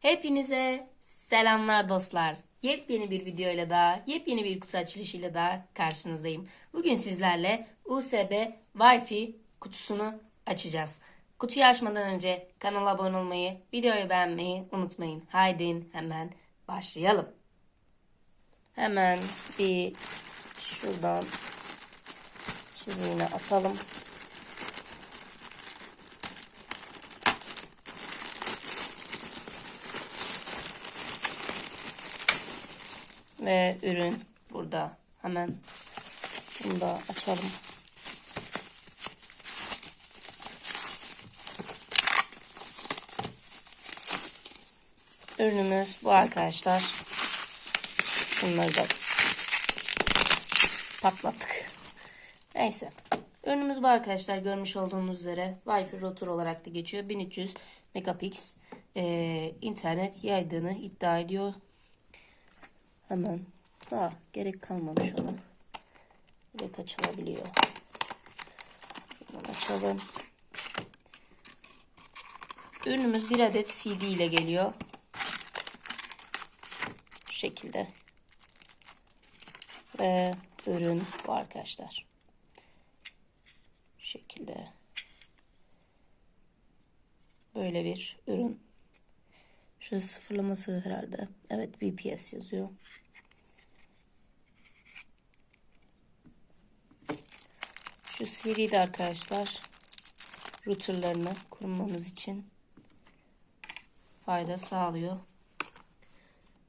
Hepinize selamlar dostlar. Yepyeni bir videoyla da, yepyeni bir kutu açılışıyla da karşınızdayım. Bugün sizlerle USB Wi-Fi kutusunu açacağız. Kutuyu açmadan önce kanala abone olmayı, videoyu beğenmeyi unutmayın. Haydi hemen başlayalım. Hemen bir şuradan çizimini atalım. Ve ürün burada. Hemen bunu da açalım. Ürünümüz bu arkadaşlar. Bunları da patlattık. Neyse. Ürünümüz bu arkadaşlar. Görmüş olduğunuz üzere Wi-Fi router olarak da geçiyor. 1300 megapix e, internet yaydığını iddia ediyor. Hemen. Ha, gerek kalmamış ona. Direkt açılabiliyor. Hemen açalım. Ürünümüz bir adet CD ile geliyor. Şu şekilde. Ve ürün bu arkadaşlar. Şu şekilde. Böyle bir ürün. Şu sıfırlaması herhalde. Evet VPS yazıyor. Şu CD de arkadaşlar routerlarını kurmanız için fayda sağlıyor.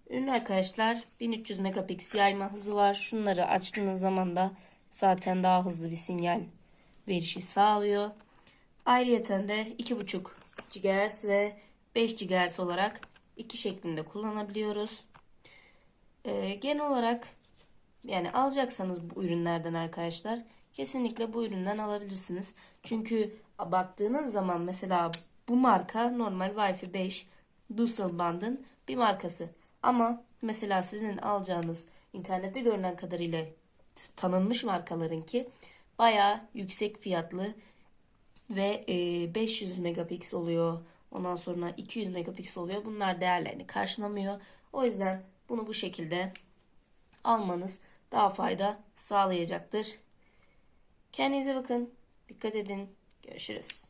Ürün arkadaşlar 1300 megapix yayma hızı var. Şunları açtığınız zaman da zaten daha hızlı bir sinyal verişi sağlıyor. Ayrıyeten de 2.5 GHz ve 5 GHz olarak iki şeklinde kullanabiliyoruz. Ee, genel olarak yani alacaksanız bu ürünlerden arkadaşlar kesinlikle bu üründen alabilirsiniz. Çünkü baktığınız zaman mesela bu marka normal Wi-Fi 5 Dual Band'ın bir markası. Ama mesela sizin alacağınız internette görünen kadarıyla tanınmış markaların ki bayağı yüksek fiyatlı ve e, 500 megapix oluyor. Ondan sonra 200 megapix oluyor. Bunlar değerlerini karşılamıyor. O yüzden bunu bu şekilde almanız daha fayda sağlayacaktır. Kendinize bakın. Dikkat edin. Görüşürüz.